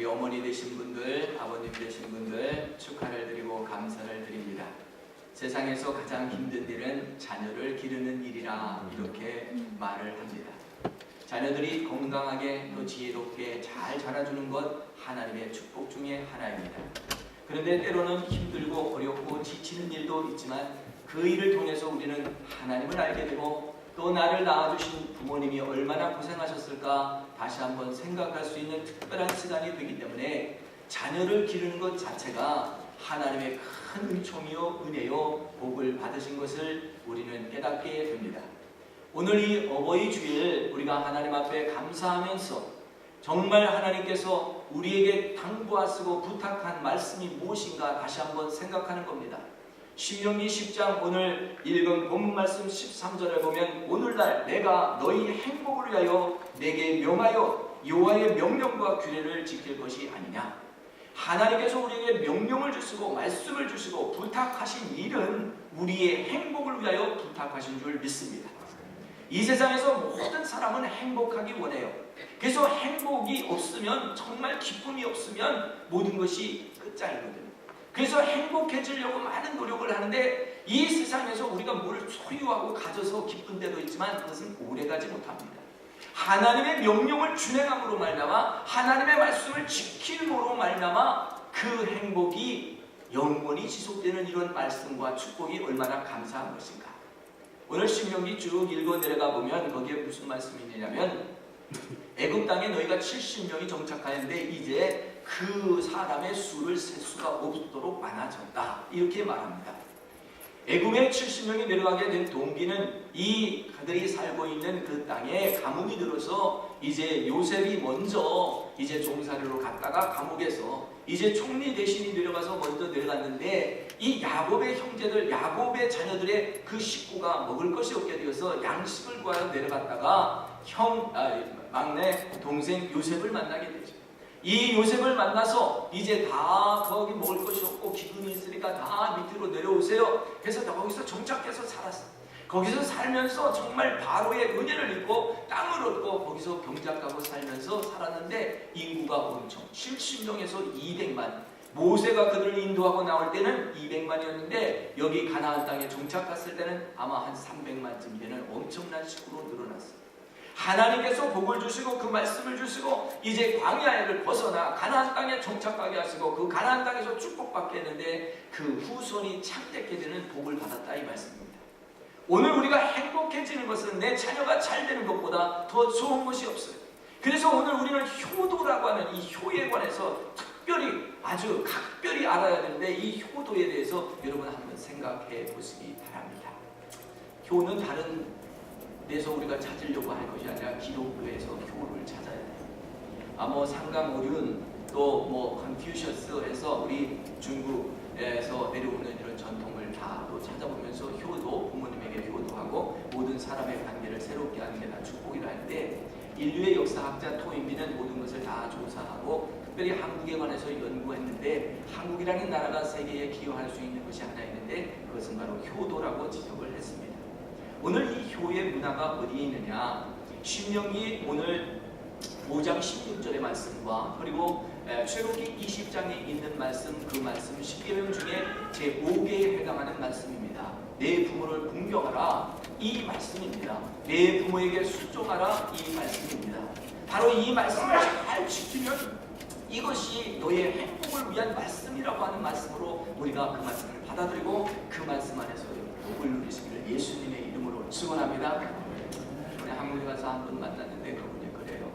우리 어머니 되신 분들, 아버님 되신 분들 축하를 드리고 감사를 드립니다. 세상에서 가장 힘든 일은 자녀를 기르는 일이라 이렇게 말을 합니다. 자녀들이 건강하게 또 지혜롭게 잘 자라주는 것 하나님의 축복 중에 하나입니다. 그런데 때로는 힘들고 어렵고 지치는 일도 있지만 그 일을 통해서 우리는 하나님을 알게 되고 또 나를 낳아주신 부모님이 얼마나 고생하셨을까 다시 한번 생각할 수 있는 특별한 시간이 되기 때문에 자녀를 기르는 것 자체가 하나님의 큰 은총이요 은혜요 복을 받으신 것을 우리는 깨닫게 됩니다. 오늘 이 어버이 주일 우리가 하나님 앞에 감사하면서 정말 하나님께서 우리에게 당부하시고 부탁한 말씀이 무엇인가 다시 한번 생각하는 겁니다. 신명기 10장 오늘 읽은 본문 말씀 13절에 보면 오늘날 내가 너희 행복을 위하여 내게 명하여 여호와의 명령과 규례를 지킬 것이 아니냐. 하나님께서 우리에게 명령을 주시고 말씀을 주시고 부탁하신 일은 우리의 행복을 위하여 부탁하신 줄 믿습니다. 이 세상에서 모든 사람은 행복하기 원해요. 그래서 행복이 없으면 정말 기쁨이 없으면 모든 것이 끝장이거든요. 그래서 행복해지려고 많은 노력을 하는데 이 세상에서 우리가 뭘 소유하고 가져서 기쁜 데도 있지만 그것은 오래가지 못합니다. 하나님의 명령을 준행함으로 말미암아 하나님의 말씀을 지킴으로 말미암아 그 행복이 영원히 지속되는 이런 말씀과 축복이 얼마나 감사한 것인가. 오늘 신명기 쭉 읽어 내려가 보면 거기에 무슨 말씀이 있냐면 애굽 땅에 너희가 70명이 정착하였는데 이제 그 사람의 수를 셀 수가 없도록 많아졌다. 이렇게 말합니다. 애굽에 70명이 내려가게 된 동기는 이 그들이 살고 있는 그 땅에 감옥이 들어서 이제 요셉이 먼저 이제 종살이로 갔다가 감옥에서 이제 총리 대신이 내려가서 먼저 내려갔는데 이 야곱의 형제들 야곱의 자녀들의 그 식구가 먹을 것이 없게 되어서 양식을 구하러 내려갔다가 형 아, 막내 동생 요셉을 만나게 되죠. 이 요셉을 만나서 이제 다 거기 먹을 것이 없고 기근이 있으니까 다 밑으로 내려오세요. 그래서 거기서 정착해서 살았어. 거기서 살면서 정말 바로의 은혜를 입고 땅을 얻고 거기서 경작하고 살면서 살았는데 인구가 엄청 70명에서 200만 모세가 그들을 인도하고 나올 때는 200만이었는데 여기 가나안 땅에 정착했을 때는 아마 한 300만쯤 되는 엄청난 식으로 늘어났어요. 하나님께서 복을 주시고 그 말씀을 주시고 이제 광야를 벗어나 가나안 땅에 정착하게 하시고 그 가나안 땅에서 축복받게 했는데 그 후손이 창대케 되는 복을 받았다 이 말씀입니다. 오늘 우리가 행복해지는 것은 내 자녀가 잘 되는 것보다 더 좋은 것이 없어요. 그래서 오늘 우리는 효도라고 하는 이 효에 관해서 특별히 아주 각별히 알아야 되는데 이 효도에 대해서 여러분 한번 생각해 보시기 바랍니다. 효는 다른 데서 우리가 찾으려고 할 것이 아니라 기독교에서 효를 찾아야 돼요. 아, 뭐 상강오륜 또뭐 컨퓨셔스에서 우리 중국에서 내려오는 이런 전통을 다 또 찾아보면서 효도 부모님에게 효도하고 모든 사람의 관계를 새롭게 하는 게다 축복이라 하는데 인류의 역사학자 토인비는 모든 것을 다 조사하고 특별히 한국에 관해서 연구했는데 한국이라는 나라가 세계에 기여할 수 있는 것이 하나 있는데 그것은 바로 효도라고 지적을 했습니다. 오늘 이 효의 문화가 어디에 있느냐? 신명기 오늘 5장 16절의 말씀과 그리고 출애굽기 20장에 있는 말씀 그 말씀 10계명 중에 제 5개에 해당하는 말씀입니다. 내 부모를 공경하라 이 말씀입니다. 내 부모에게 순종하라 이 말씀입니다. 바로 이 말씀을 잘 지키면 이것이 너의 행복을 위한 말씀이라고 하는 말씀으로 우리가 그 말씀을 받아들이고 그 말씀 안에서 복을 누리시기를 예수님의 축원합니다. 우리 한국에 가서 한분 만났는데 그분이 그래요.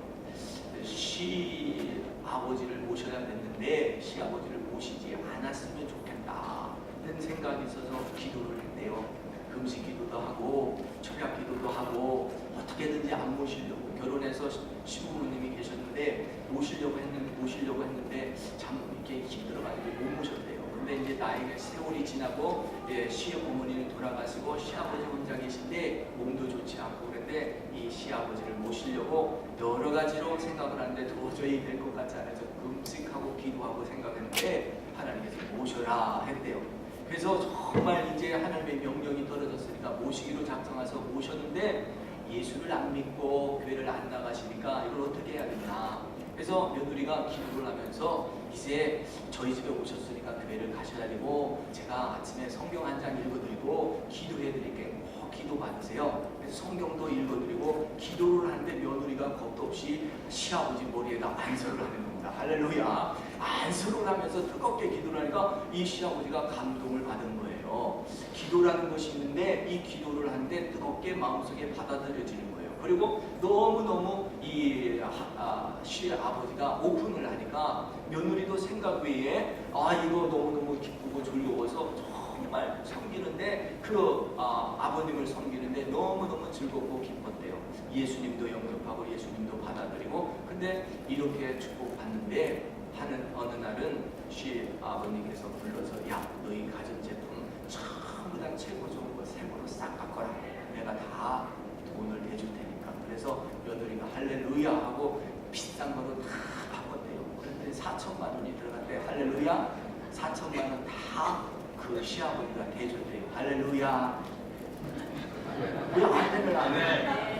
시 아버지를 모셔야 됐는데 시 아버지를 모시지 않았으면 좋겠다. 는 생각이 있어서 기도를 했대요. 금식 기도도 하고 철학 기도도 하고 어떻게든지 안 모시려고 결혼해서 시부모님이 계셨는데 모시려고 했는데 모시려고 했는데 참 이렇게 힘들어가지고 못 모셨대요. 근데 이제 나이가 세월이 지나고 예, 시어머니는 돌아가시고 시아버지 혼자 계신데 몸도 좋지 않고 그런데 이 시아버지를 모시려고 여러 가지로 생각을 하는데 도저히 될 것 같지 않아서 금식하고 기도하고 생각했는데 하나님께서 모셔라 했대요. 그래서 정말 이제 하나님의 명령이 떨어졌으니까 모시기로 작정해서 모셨는데 예수를 안 믿고 교회를 안 나가시니까 이걸 어떻게 해야 되나. 그래서 며느리가 기도를 하면서 이제 저희 집에 오셨으니까 교회를 가셔야 되고 제가 아침에 성경 한 장 읽어드리고 기도해 드릴게 꼭 기도 받으세요. 그래서 성경도 읽어드리고 기도를 하는데 며느리가 겁도 없이 시아버지 머리에다 안설을 하는 겁니다. 할렐루야. 안설을 하면서 뜨겁게 기도를 하니까 이 시아버지가 감동을 받은 거예요. 기도라는 것이 있는데 이 기도를 하는데 뜨겁게 마음속에 받아들여지는 거예요. 그리고 너무너무 이 아, 시 아버지가 오픈을 하니까 며느리도 생각 외에 아 이거 너무너무 기쁘고 즐거워서 정말 섬기는데 그 아, 아버님을 섬기는데 너무너무 즐겁고 기뻤대요. 예수님도 영접하고 예수님도 받아들이고 근데 이렇게 축복받는데 하는 어느 날은 시 아버님께서 불러서 야 너희 가전제품 전부 다 최고 좋은 거 새거로 싹 바꿔라 내가 다 그래서 며느리가 할렐루야 하고 비싼 거로 다 바꿨대요. 그런데 4천만 원이 들어갔대. 할렐루야? 4천만 원 다 그 시아버지가 대줬대요. 할렐루야. 왜 아멘을 안 해?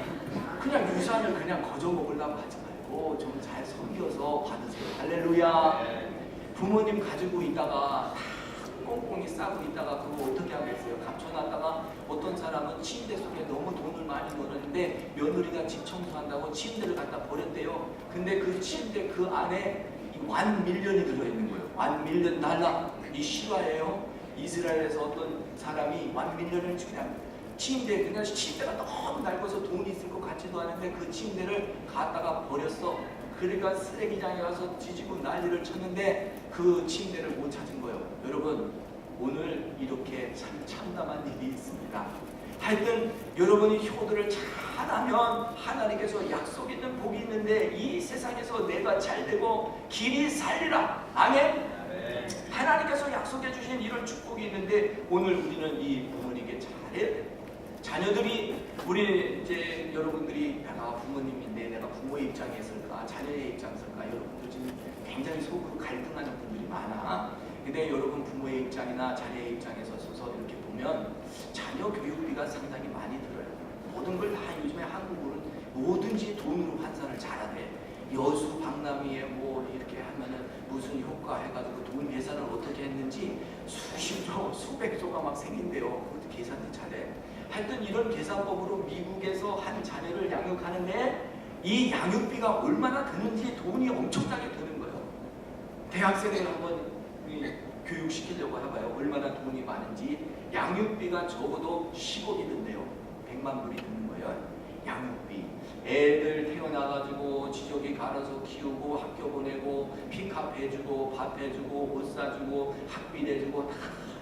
그냥 유산을 그냥 거저 먹으려고 하지 말고 좀 잘 섬겨서 받으세요. 할렐루야. 부모님 가지고 있다가 다 꽁꽁이 싸고 있다가 그거 어떻게 하겠어요? 감춰놨다가 어떤 사람은 침대 속에 너무 돈을 많이 넣었는데 며느리가 집 청소한다고 침대를 갖다 버렸대요. 근데 그 침대 그 안에 완 밀련이 들어있는 거예요. 완 밀련 달라. 이 실화예요. 이스라엘에서 어떤 사람이 완 밀련을 그냥 침대 그냥 침대가 너무 낡아서 돈이 있을 것 같지도 않은데 그 침대를 갖다가 버렸어. 그러니까 쓰레기장에 가서 뒤지고 난리를 쳤는데 그 침대를 못 찾은 거예요. 여러분 오늘 이렇게 참 참담한 일이 있습니다. 하여튼 여러분이 효도를 잘하면 하나님께서 약속 있는 복이 있는데 이 세상에서 내가 잘 되고 길이 살리라. 아멘. 하나님께서 약속해 주신 이런 축복이 있는데 오늘 우리는 이 부모님께 잘해야 돼. 자녀들이 우리 이제 여러분들이 내가 부모님인데 내가 부모의 입장에 있을까 자녀의 입장에 있을까 여러분들 지금 굉장히 속으로 갈등하는 분들이 많아. 근데 여러분 부모의 입장이나 자녀의 입장에서 서서 이렇게 보면 자녀 교육비가 상당히 많이 들어요. 모든 걸 다 요즘에 한국은 뭐든지 돈으로 환산을 잘하네. 여수 박람회에 뭐 이렇게 하면은 무슨 효과 해가지고 돈 계산을 어떻게 했는지 수십조, 수백조가 막 생긴대요. 그것도 계산도 잘해. 하여튼 이런 계산법으로 미국에서 한 자녀를 양육하는데 이 양육비가 얼마나 드는지 돈이 엄청나게 드는 거예요. 대학생을 한번 이 교육시키려고 해봐요. 얼마나 돈이 많은지 양육비가 적어도 10억이 든대요. 100만 불이 드는 거예요. 양육비. 애들 태어나가지고 지저귀 갈아서 키우고 학교 보내고 픽업 해주고 밥 해주고 옷 사주고 학비 내주고 다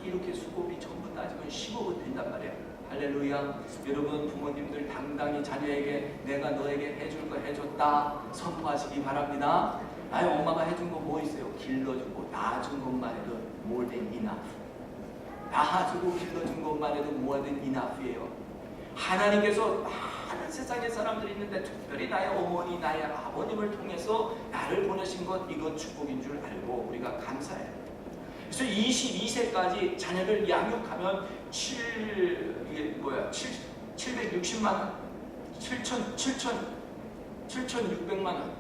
이렇게 수고비 전부 따지면 10억은 된단 말이에요. 할렐루야. 여러분 부모님들 당당히 자녀에게 내가 너에게 해줄 거 해줬다 선포하시기 바랍니다. 아유 엄마가 해준 거 뭐 있어요? 길러주고 낳아준 것만 해도 than enough. 낳아주고 길러준 것만 해도 than enough이에요. 하나님께서 많은 세상의 사람들이 있는데 특별히 나의 어머니, 나의 아버님을 통해서 나를 보내신 것 이건 축복인 줄 알고 우리가 감사해요. 그래서 22세까지 자녀를 양육하면 7 이게 뭐야? 7 760만 원, 7천 7천 7,600만 원.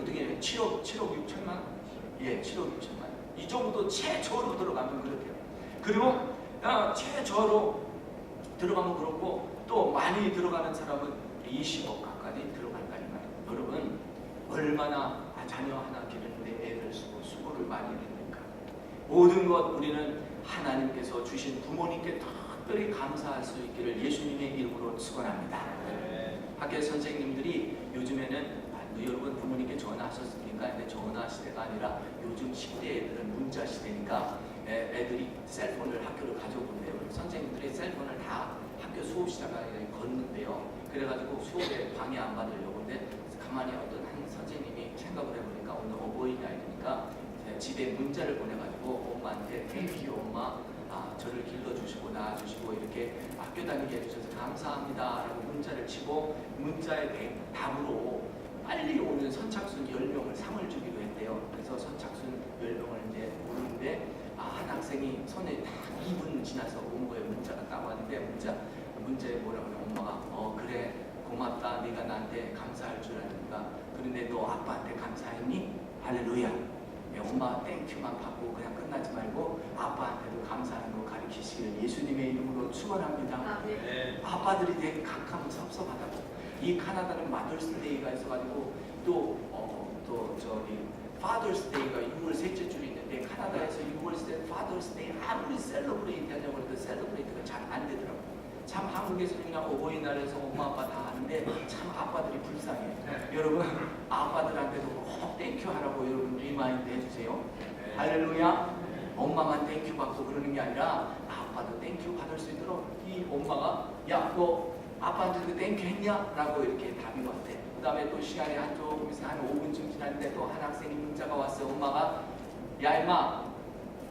어떻게 해? 7억 7억 6천만 원? 예, 7억 6천만 원. 이 정도 최저로 들어가면 그렇대요. 그리고 아, 최저로 들어가면 그렇고 또 많이 들어가는 사람은 20억 가까이 들어간다 이 말이에요. 여러분 얼마나 아, 자녀 하나 기르는데 애들 수고 수고를 많이 했는가. 모든 것 우리는 하나님께서 주신 부모님께 특별히 감사할 수 있기를 예수님의 이름으로 축원합니다. 학교 선생님들이 요즘에는 아, 여러분 부모님께 전화하셨습니까? 근데 전화 시대가 아니라 요즘 시대 애들은 문자 시대니까 애, 애들이 셀폰을 학교로 가져오는데요. 선생님들이 셀폰을 다 학교 수업 시작하기 걷는데요. 그래가지고 수업에 방해 안 받으려고 근데 가만히 어떤 한 선생님이 생각을 해보니까 오늘 어버이날이니까 집에 문자를 보내가지고 엄마한테 땡큐 엄마 아, 저를 길러주시고 낳아주시고 이렇게 학교 다니게 해주셔서 감사합니다 라고 문자를 치고 문자에 대- 답으로 빨리 오는 선착순 10명을 상을 주기로 했대요. 그래서 선착순 10명을 이제 오는데 아, 한 학생이 손에 딱 2분 지나서 온 거예요. 문자가 딱 왔는데 문자 문자에 뭐라고 하냐 엄마가 어 그래 고맙다 네가 나한테 감사할 줄 아니까 그런데 너 아빠한테 감사했니? 할렐루야 엄마 땡큐만 받고 그냥 끝나지 말고 아빠한테도 감사하는 거 가르치시길 예수님의 이름으로 축원합니다. 아멘. 아빠들이 되게 각하면 섭섭하다고. 이 카나다는 마더스 데이가 있어가지고 또 어, 또 저기 파더스 데이가 6월 셋째 주에 있는데 카나다에서 6월 셋 파더스 데이 아무리 셀러브레이트 하려고 해도 셀러브레이트가 잘 안 되더라고. 참 한국에서는 그냥 어버이날에서 엄마 아빠 다 하는데 참 아빠들이 불쌍해. 여러분 아빠들한테도 꼭 땡큐 하라고 여러분 리마인드 해주세요. 할렐루야. 엄마만 땡큐 받고 그러는 게 아니라 아빠도 땡큐 받을 수 있도록 이 엄마가 야 너 땡큐 했냐? 라고 이렇게 답이 왔대. 그 다음에 또 시간이 한쪽 한 5분쯤 지났는데 또 한 학생이 문자가 왔어. 엄마가 야 임마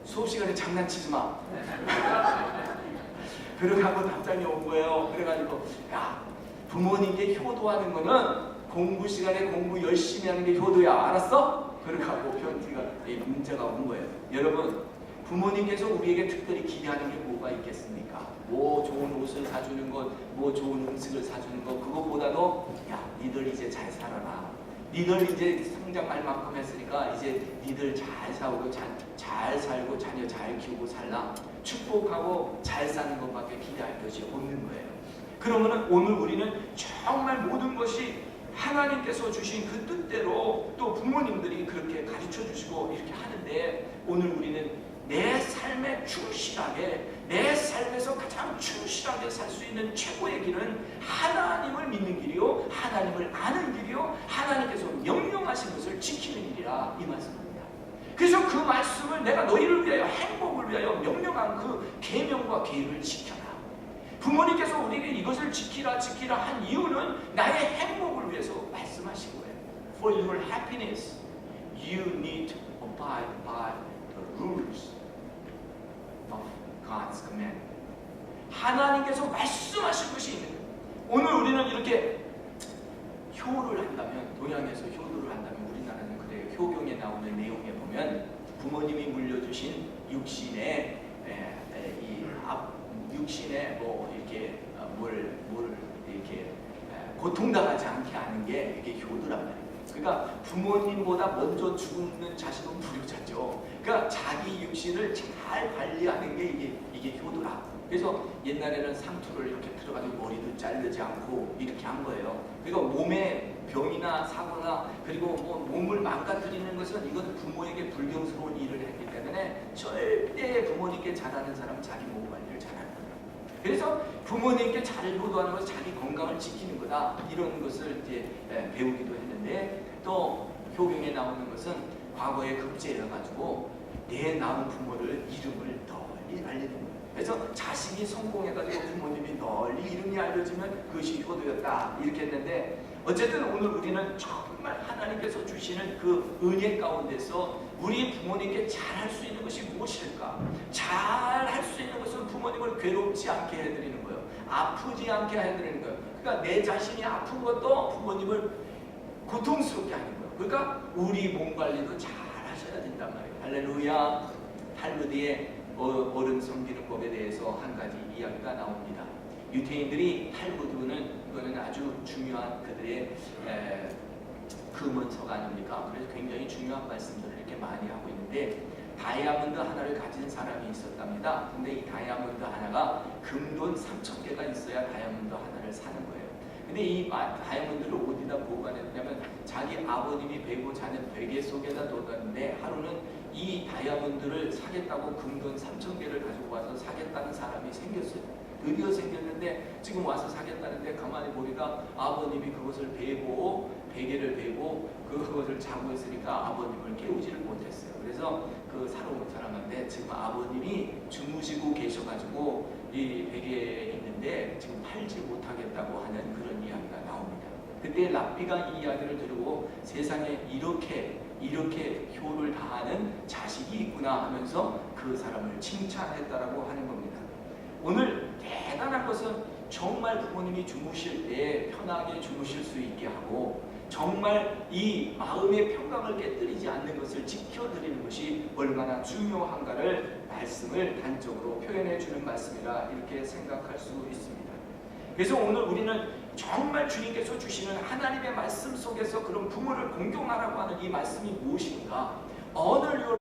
수업 시간에 장난치지 마. 그러고 답장이 온 거예요. 그래가지고 야 부모님께 효도하는 거는 공부 시간에 공부 열심히 하는 게 효도야. 알았어? 그러고 편지가 이 문자가 온 거예요. 여러분 부모님께서 우리에게 특별히 기대하는 게 뭐가 있겠습니까? 뭐 좋은 옷을 사주는 것, 뭐 좋은 음식을 사주는 것, 그것보다도 야 니들 이제 잘 살아라. 니들 이제 성장할 만큼 했으니까 이제 니들 잘 살고 잘, 잘 살고 자녀 잘 키우고 살라. 축복하고 잘 사는 것밖에 기대할 것이 없는 거예요. 그러면은 오늘 우리는 정말 모든 것이 하나님께서 주신 그 뜻대로 또 부모님들이 그렇게 가르쳐 주시고 이렇게 하는데 오늘 우리는 내 삶에 충실하게 내 삶에서 가장 충실하게 살 수 있는 최고의 길은 하나님을 믿는 길이요 하나님을 아는 길이요 하나님께서 명령하신 것을 지키는 길이라 이 말씀입니다. 그래서 그 말씀을 내가 너희를 위하여 행복을 위하여 명령한 그 계명과 계율을 지켜라. 부모님께서 우리에게 이것을 지키라 지키라 한 이유는 나의 행복을 위해서 말씀하신 거예요. For your happiness, you need abide by the rules of God's command. 하나님께서 말씀하신 것이 있는 거예요. 오늘 우리는 이렇게 효를 한다면 동양에서 효도를 한다면 우리나라는 그래요. 효경에 나오는 내용에 보면 부모님이 물려주신 육신의 에, 에, 이 앞, 육신에 뭐 이렇게 어, 뭘, 뭘 이렇게 에, 고통당하지 않게 하는 게 이게 효도란 말이에요. 그러니까 부모님보다 먼저 죽는 자식은 불효자죠. 그러니까 자기 육신을 잘 관리하는 게 이게 이게 효도라. 그래서 옛날에는 상투를 이렇게 들어가지고 머리도 자르지 않고 이렇게 한 거예요. 그리고 몸에 병이나 사고나 그리고 뭐 몸을 망가뜨리는 것은 이건 부모에게 불경스러운 일을 했기 때문에 절대 부모님께 잘하는 사람은 자기 몸 관리를 잘하는 거예요. 그래서 부모님께 잘 효도하는 것은 자기 건강을 지키는 거다 이런 것을 이제 에, 배우기도 했는데 또 효경에 나오는 것은 과거에 급제여 가지고 내 낳은 부모를 이름을 널리 알리는 거예요. 그래서 자식이 성공해가지고 부모님이 널리 이름이 알려지면 그것이 효도였다 이렇게 했는데 어쨌든 오늘 우리는 정말 하나님께서 주시는 그 은혜 가운데서 우리 부모님께 잘할 수 있는 것이 무엇일까? 잘할 수 있는 것은 부모님을 괴롭지 않게 해드리는 거예요. 아프지 않게 해드리는 거예요. 그러니까 내 자신이 아픈 것도 부모님을 고통스럽게 하는 거예요. 그러니까 우리 몸 관리도 잘 하셔야 된단 말이에요. 할렐루야. 탈무드에 어- 어른 섬기는 법에 대해서 한 가지 이야기가 나옵니다. 유태인들이 탈무드는 이거는 아주 중요한 그들의 에, 금원서가 아닙니까? 그래서 굉장히 중요한 말씀들을 이렇게 많이 하고 있는데 다이아몬드 하나를 가진 사람이 있었답니다. 근데 이 다이아몬드 하나가 금돈 3천 개가 있어야 다이아몬드 하나를 사는 거예요. 근데 이 마- 다이아몬드를 어디다 보관했냐면 자기 아버님이 베고 자는 베개 속에다 뒀는데 하루는 이 다이아몬드를 사겠다고 금돈 3천 개를 가지고 와서 사겠다는 사람이 생겼어요. 드디어 생겼는데 지금 와서 사겠다는데 가만히 보니까 아버님이 그것을 베고 베개를 베고 그것을 자고 있으니까 아버님을 깨우지를 못했어요. 그래서 그 사러 온 사람한테 지금 아버님이 주무시고 계셔가지고 이 베개에 있는데 지금 팔지 못하겠다고 하는 그런 이야기가 나옵니다. 그때 랍비가 이 이야기를 들고 세상에 이렇게 이렇게 효를 다하는 자식이 있구나 하면서 그 사람을 칭찬했다라고 하는 겁니다. 오늘 대단한 것은 정말 부모님이 주무실 때 편하게 주무실 수 있게 하고 정말 이 마음의 평강을 깨뜨리지 않는 것을 지켜드리는 것이 얼마나 중요한가를 말씀을 단적으로 표현해 주는 말씀이라 이렇게 생각할 수 있습니다. 그래서 오늘 우리는 정말 주님께서 주시는 하나님의 말씀 속에서 그런 부모를 공경하라고 하는 이 말씀이 무엇인가?